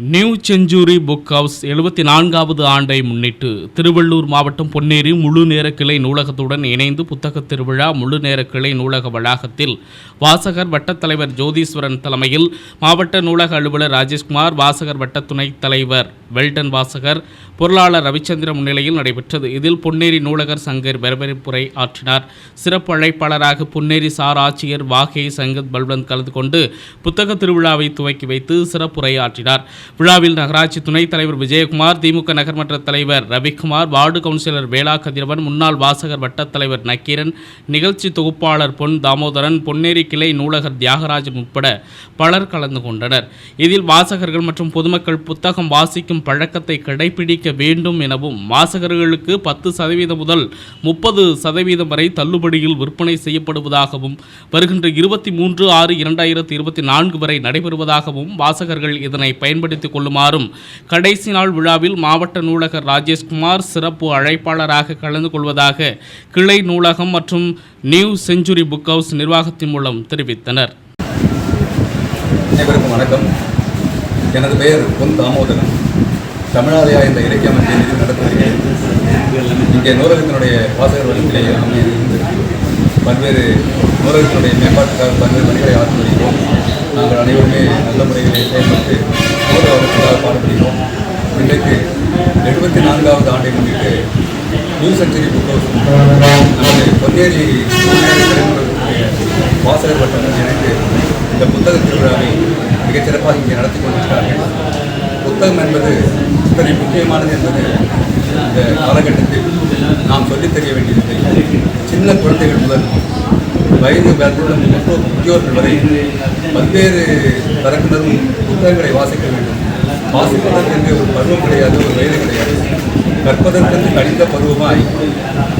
New century book house எழுபத்தி நான்காவது ஆண்டை முன்னிட்டு திருவள்ளூர் மாவட்டம் பொன்னேரி முழு நேர கிளை நூலகத்துடன் இணைந்து புத்தக திருவிழா முழு நேர கிளை நூலக வளாகத்தில் வாசகர் வட்டத்தலைவர் ஜோதீஸ்வரன் தலைமையில் மாவட்ட நூலக அலுவலர் ராஜேஷ்குமார் வாசகர் வட்ட துணைத் தலைவர் வெல்டன் வாசகர் பொருளாளர் ரவிச்சந்திரன் முன்னிலையில் நடைபெற்றது. இதில் பொன்னேரி நூலகர் சங்கர் வரவேற்புரை ஆற்றினார். சிறப்பு அழைப்பாளராக பொன்னேரி சார் ஆட்சியர் வாகே சங்கத் பல்வந்த் கலந்து கொண்டு புத்தக திருவிழாவை துவக்கி வைத்து சிறப்புரை ஆற்றினார். விழாவில் நகராட்சி துணைத் தலைவர் விஜயகுமார் திமுக நகர்மன்ற தலைவர் ரவிக்குமார் வார்டு கவுன்சிலர் வேளா கதிரவன் முன்னாள் வாசகர் வட்டத் தலைவர் நக்கீரன் நிகழ்ச்சி தொகுப்பாளர் பொன் தாமோதரன் பொன்னேரி கிளை நூலகர் தியாகராஜன் உட்பட பலர் கலந்து கொண்டனர். இதில் வாசகர்கள் மற்றும் பொதுமக்கள் புத்தகம் வாசிக்கும் பழக்கத்தை கடைபிடிக்க வேண்டும் எனவும் வாசகர்களுக்கு பத்து சதவீதம் முதல் முப்பது சதவீதம் வரை தள்ளுபடியில் விற்பனை செய்யப்படுவதாகவும் வருகின்ற இருபத்தி மூன்று ஆறு இரண்டாயிரத்தி இருபத்தி நான்கு வரை நடைபெறுவதாகவும் வாசகர்கள் இதனை பயன்படுத்திக் கொள்ளுமாறும் கடைசி நாள் விழாவில் மாவட்ட நூலகர் ராஜேஷ்குமார் சிறப்பு அழைப்பாளராக கலந்து கொள்வதாக கிளை நூலகம் மற்றும் நியூ செஞ்சுரி புக் ஹவுஸ் நிர்வாகத்தின் மூலம் தெரிவித்தனர். அனைவருக்கும் வணக்கம். எனது பெயர் பொன் தாமோதரன். தமிழாலயா இந்த இலக்கிய அமைப்பை நிதி நடத்துகிறேன் இங்கே நூலகத்தினுடைய வாசகர் வழிகளை அமையிருந்து பல்வேறு நூலகத்தினுடைய மேம்பாட்டுக்காக பல்வேறு பணிகளை ஆற்றி வருகிறோம். நாங்கள் அனைவருமே நல்ல முறைகளை செயல்பட்டு நூலக பாடுபடுகிறோம். இன்றைக்கு எழுபத்தி நான்காவது ஆண்டை முன்னிட்டு நியூ செஞ்சுரி புக் ஹவுஸ் நமது பொன்னேரி வாசகர் வட்டம் எனக்கு இந்த புத்தக திருவிழாவை மிகச்சிறப்பாக இங்கே நடத்தி கொண்டிருக்கிறார்கள். புத்தகம் என்பது இத்தனை முக்கியமானது என்பது இந்த காலகட்டத்தில் நாம் சொல்லித் தெரிய வேண்டியதில்லை. சின்ன குழந்தைகள் முதல் வயது வளர்ந்துள்ள முற்றோர் முதியோர்கள் வரை பல்வேறு தரப்பினரும் புத்தகங்களை வாசிக்க வேண்டும். வாசிப்பதற்கு ஒரு பருவம் கிடையாது ஒரு வயது கிடையாது. கற்பதற்கு கடிந்த பருவமாய்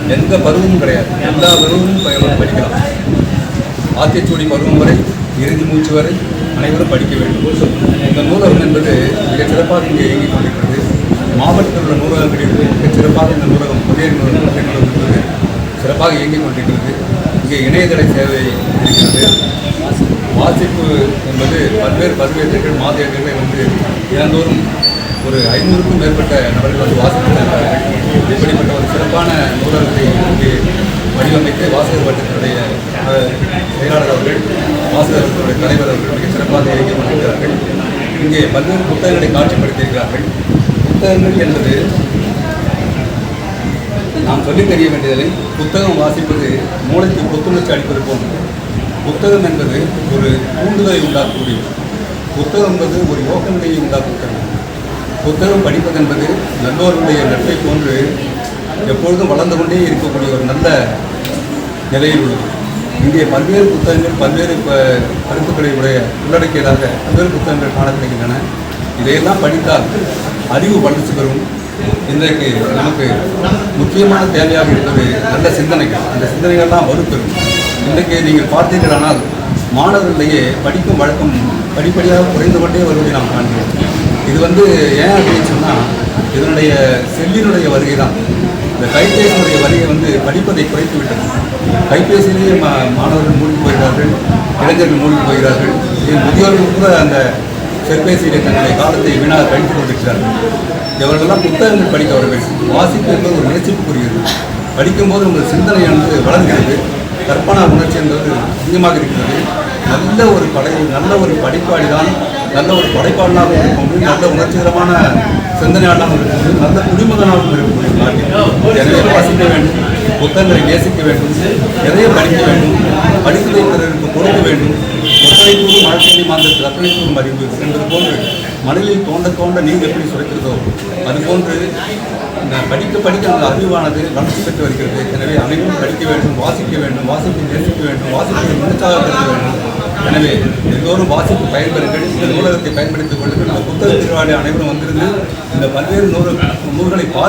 எந்த பருவமும் கிடையாது. எல்லா பருவமும் ப- படிக்கலாம். ஆத்திச்சூடி பருவம் வரை இறுதி மூச்சு வரை அனைவரும் படிக்க வேண்டும். இந்த நூலகம் என்பது மிகச் சிறப்பாக இங்கே இயங்கிக் கொண்டிருக்கிறது. மாவட்டத்தில் உள்ள நூலகங்களில் மிகச் சிறப்பாக இந்த நூலகம் சிறப்பாக இயங்கிக் கொண்டிருக்கிறது. இங்கே இணையதள சேவை இருக்கிறது. வாசிப்பு என்பது பல்வேறு பதிவேற்றுகள் மாதிரியங்களை வந்து தினந்தோறும் ஒரு ஐநூறுக்கும் மேற்பட்ட நபர்கள் வந்து வாசிக்கிறார்கள். இப்படிப்பட்ட ஒரு சிறப்பான நூலகத்தை இங்கே வடிவமைத்து வாசகர் வட்டத்தினுடைய செயலாளர் அவர்கள் வாசகர் தலைவர் அவர்கள் மிக சிறப்பாக இயங்கிக் கொண்டிருக்கிறார்கள். இங்கே பல்வேறு புத்தகங்களை காட்சிப்படுத்தியிருக்கிறார்கள். புத்தகங்கள் என்பது நாம் சொல்லித் தெரிய வேண்டியதில்லை. புத்தகம் வாசிப்பது மூளைக்கு புத்துணர்ச்சி அளிப்பது போன்றது புத்தகம் என்பது ஒரு தூண்டுதலை உண்டாக்கக்கூடியது புத்தகம் என்பது ஒரு யோக நிலையை புத்தகம் படிப்பது என்பது நல்லோருடைய நட்பை போன்று எப்பொழுதும் வளர்ந்து கொண்டே இருக்கக்கூடிய ஒரு நல்ல நிலையில் உள்ளது. இங்கே பல்வேறு புத்தகங்கள் பல்வேறு ப- கருத்துக்களை உடைய உள்ளடக்கியதாக பல்வேறு புத்தகங்கள் காண கிடைக்கின்றன இதையெல்லாம் படித்தால் அறிவு வளர்ச்சி பெறும். இன்றைக்கு நமக்கு முக்கியமான தேவையாக இருப்பது நல்ல சிந்தனைகள். அந்த சிந்தனைகள் தான் வலுப்பெறும். இன்றைக்கு நீங்கள் பார்த்தீர்களானால் மாணவர்களிடையே படிக்கும் வழக்கம் படிப்படியாக குறைந்து கொண்டே வருவதை நாம் காண்கிறோம். இது வந்து ஏன் அப்படின்னு சொன்னால் இதனுடைய செல்லினுடைய வருகை தான். இந்த கைபேசியினுடைய வருகை வந்து படிப்பதை குறைத்து விட்டது. கைபேசியிலேயே மா மாணவர்கள் மூழ்கி போகிறார்கள் இளைஞர்கள் மூழ்கி போகிறார்கள். முதியோர்கள் கூட அந்த செல்பேசியிலே தங்களுடைய காலத்தை வீணாக கழித்துக் கொண்டிருக்கிறார்கள். இவர்களெல்லாம் புத்தகங்கள் படித்தவர்கள் வாசிப்பு என்பது ஒரு நேசிப்புக்குரியது படிக்கும்போது உங்கள் சிந்தனையானது வளர்கிறது. கற்பனா உணர்ச்சி என்பது அதிகமாக இருக்கிறது. நல்ல ஒரு படை நல்ல ஒரு படிப்பாளி தான் நல்ல ஒரு படைப்பாளனாக இருக்கும். நல்ல உணர்ச்சிகரமான சிந்தனையாளனாக இருக்கும் நல்ல குடிமகனாகவும் இருக்கும் நாட்டில் வசிக்க வாசிக்க வேண்டும் புத்தகங்களை நேசிக்க வேண்டும் நிறைய படிக்க வேண்டும் படித்ததை பிறருக்கு கொடுக்க வேண்டும். ஒற்றை வாழ்க்கையை மாந்தத்தில் அத்தனை அறிவு என்பது போன்று மணலில் தோண்ட தோண்ட நீர் எப்படி சுரக்கிறதோ அதுபோன்று படிக்க படிக்க அந்த அறிவானது வளர்ச்சி பெற்று வருகிறது. எனவே அனைவரும் படிக்க வேண்டும் வாசிக்க வேண்டும் வாசிக்க நேசிக்க வேண்டும் வாசிப்பை கருத வேண்டும். எனவே எல்லோரும் வாசித்து பயன்பெறுங்கள். இந்த நூலகத்தை பயன்படுத்திக் கொள்ளுங்கள். இந்த புத்தக திருவாளி அனைவரும் வந்திருந்து இந்த பல்வேறு நூல் நூல்களை பார்க்க